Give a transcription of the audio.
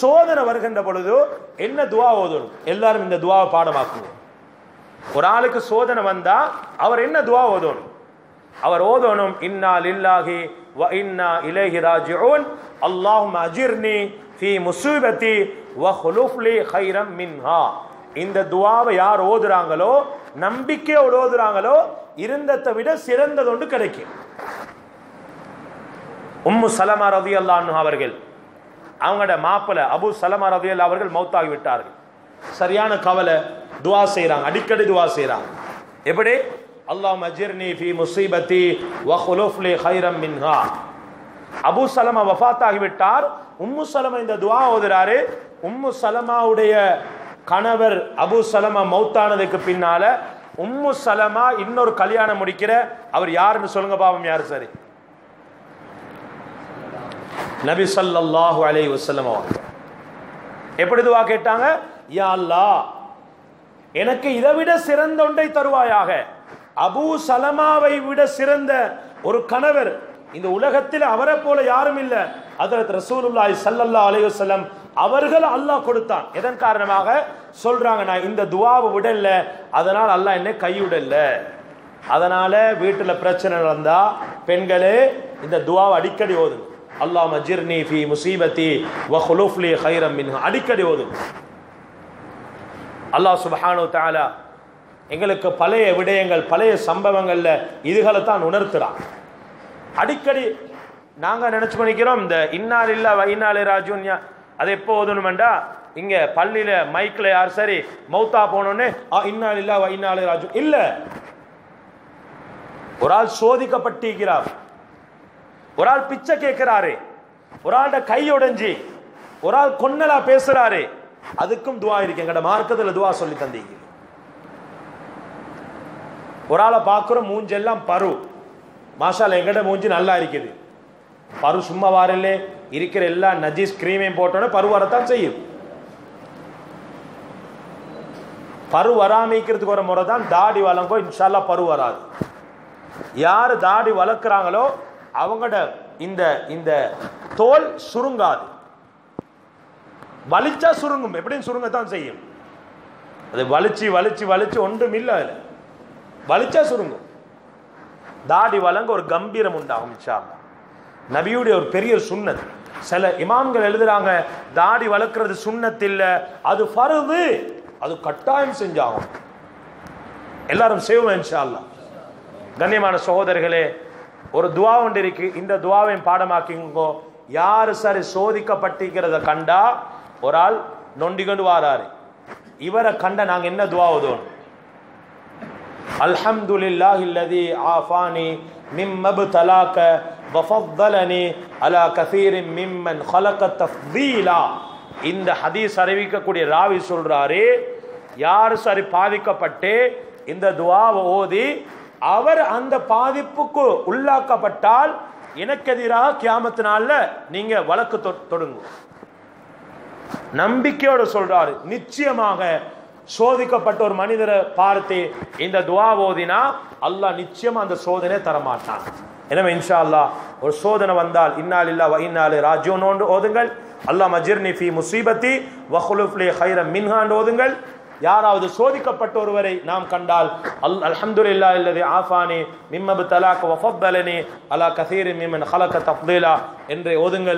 சோதனை வருகின்ற பொழுது என்ன துவா ஓதணும்? எல்லாரும் இந்த துவாவை பாடமாக்குவோம். ஒரு ஆளுக்கு சோதனை வந்தா அவர் என்ன துவா ஓதணும்? அவர் ஓதணும் இன்னா லில்லாஹி வ இன்னா இலேஹி ராஜிஊன். அல்லாஹும் அஜிர்னி ஃபி முசீபத்தி வ ஹுலுஃப்லி ஹைரம் மின்ஹா. இந்த துவாவை யார் ஓதுறாங்களோ நம்பிக்கையோடு ஓதுறாங்களோ இருந்ததை விட சிறந்தது ஒன்று கிடைக்கும். உம்மு சலமா ரதி அவர்கள் அவங்களோட மாப்பிள அபு சலமா ரதி அவர்கள் மௌத்தாகி விட்டார்கள். சரியான கவலை துவா செய்கிறாங்க அடிக்கடி துவா செய்கிறாங்க எப்படி? அல்லாஹ் மஜிர்னி ஃபி முசீபத்தி வஹுலுஃப்லி ஹைரம் மின்ஹா. அபு சலமா வஃபாத் ஆகிவிட்டார் உம்மு சலமா இந்த துவா ஓதுறாரு. உம்மு சலமாவுடைய கணவர் அபு சலமா மௌத்தானதுக்கு பின்னால உம்மு சலமா இன்னொரு கல்யாணம் முடிக்கிற அவர் யாருன்னு சொல்லுங்க பாவம் யாரு சரி? நபி சல்லாஹூ அலை வசல்லம் அவங்க எப்படி துவா கேட்டாங்க? யா அல்லாஹ் எனக்கு இதை விட சிறந்த ஒன்றை தருவாயாக. அபூ சலமாவை விட சிறந்த ஒரு கணவர் இந்த உலகத்தில் அவரை போல யாரும் இல்ல. ஹஜரத் ரசூலுல்லாய் சல்லல்லா அலைஹி அவர்கள் அல்லாஹ் கொடுத்தான். எதன் காரணமாக? சொல்றாங்க நான் இந்த துவாவை விடல. அதனால் அல்லாஹ் என்னை கைவிடல. அதனால வீட்டுல பிரச்சனை நடந்தா பெண்களே இந்த துவாவை அடிக்கடி ஓதுங்க. அல்லாஹ் மஜிர்னி ஃபி முசீபத்தி வஹுலுஃப்லி ஹைரம் மின்ஹா. அடிக்கடி ஓதும் அல்லாஹ் சுபஹானு தாலா எங்களுக்கு பழைய விடயங்கள் பழைய சம்பவங்களில் இதுகளை தான் உணர்த்துறான் அடிக்கடி நாங்கள் நினச்சி பண்ணிக்கிறோம் இந்த இன்னால் இல்ல வைநாளே ராஜுன்யா அது எப்போ ஓதணுமெண்டா? இங்கே பள்ளியில மைக்கில் யார் சரி மௌத்தா போனோன்னே இன்னால் இல்ல வைநாளே ராஜு இல்லை. ஒரு ஆள் சோதிக்கப்பட்டிருக்கிறார். ஒரு ஆள் பிச்சை கேட்கிறாரு ஒரு ஆள்கிட்ட கை உடைஞ்சி ஒரு ஆள் கொன்னலா பேசுறாரு அதுக்கும் துவா இருக்கு. எங்கட மார்க்கத்துல துவா சொல்லி தந்தீங்க. ஒரு ஆளை பார்க்குறோம் மூஞ்செல்லாம் பரு. மாஷால எங்கட மூஞ்சி நல்லா இருக்குது. பரு சும்மா வாரில்லே இருக்கிற எல்லா நஜீஸ் கிரீமையும் போட்டோன்னே பரு வரத்தான் செய்யும். பரு வராமிக்கிறதுக்கு ஒரு முறை தான் தாடி வளங்கோ இன்ஷால்லா பரு வராது. யார் தாடி வளர்க்குறாங்களோ அவங்களோட இந்த இந்த தோல் சுருங்காது. வலிச்சா சுருங்கும். எப்படியும் சுருங்கத்தான் செய்யும். அது வலிச்சு வலிச்சு வலிச்சு ஒன்றும் இல்லை அதில். வலிச்சா சுருங்கும். தாடி வழங்க ஒரு கம்பீரம் உண்டாகும் இன்ஷா நபியுடைய ஒரு பெரிய சுண்ணத். சில இமாம்கள் எழுதுறாங்க தாடி வளர்க்கறது சுண்ணத் இல்லை அது பருவு அது கட்டாயம் செஞ்சாகும். எல்லாரும் செய்வோம் இன்ஷா அல்லா கண்ணியமான சகோதரர்களே ஒரு துவா ஒன்று இருக்கு. இந்த துவாவையும் பாடமாக்கிங்கோ. யாரு சரி சோதிக்கப்பட்டிருக்கிறத கண்டா ஒரு ஆள் நொண்டிகொண்டு வாராரு. இவரை கண்ட நாங்க என்ன துவா உதவணும் அல்ஹம்துலில்லாஹ் இல்லதி ஆஃபானி மிம்மபு தலாக்க வஃபத்தலனி அலா கசீரின் மிம்மன் ஹலக்க தஃதீலா. இந்த ஹதீஸ் அறிவிக்கக்கூடிய ராவி சொல்றாரு யாரு சரி பாதிக்கப்பட்டு இந்த துவாவை ஓதி அவர் அந்த பாதிப்புக்கு உள்ளாக்கப்பட்டால் எனக்கு எதிராக கியாமத்து நாள்ல நீங்க வழக்கு தொ- தொடுங்க. சொல்றாரு. நிச்சயமாக சோதிக்கப்பட்ட ஒரு மனிதரை பார்த்து இந்த துவா ஓதினா அல்லாஹ் நிச்சயம் அந்த சோதனை தரமாட்டான். எனவே இன்ஷா அல்லாஹ் ஒரு சோதனை வந்தால் இன்னால் இல்லா வைநாலு ராஜ்யோன்னு ஓதுங்கள். அல்லாஹ் மஜிர்னி ஃபி முசீபத்தி வஹுலுஃப்லி ஹைரம் மின்ஹாண்டு ஓதுங்கள். யாராவது சோதிக்கப்பட்ட ஒருவரை நாம் கண்டால் அல் அல்ஹம்துலில்லாஹ் இல்லதி ஆஃபானி மிம்மபு தலாக் வஃபத்தலனி அலா கசீரின் மிம்மன் ஹலக தஃதீலா என்று ஓதுங்கள்.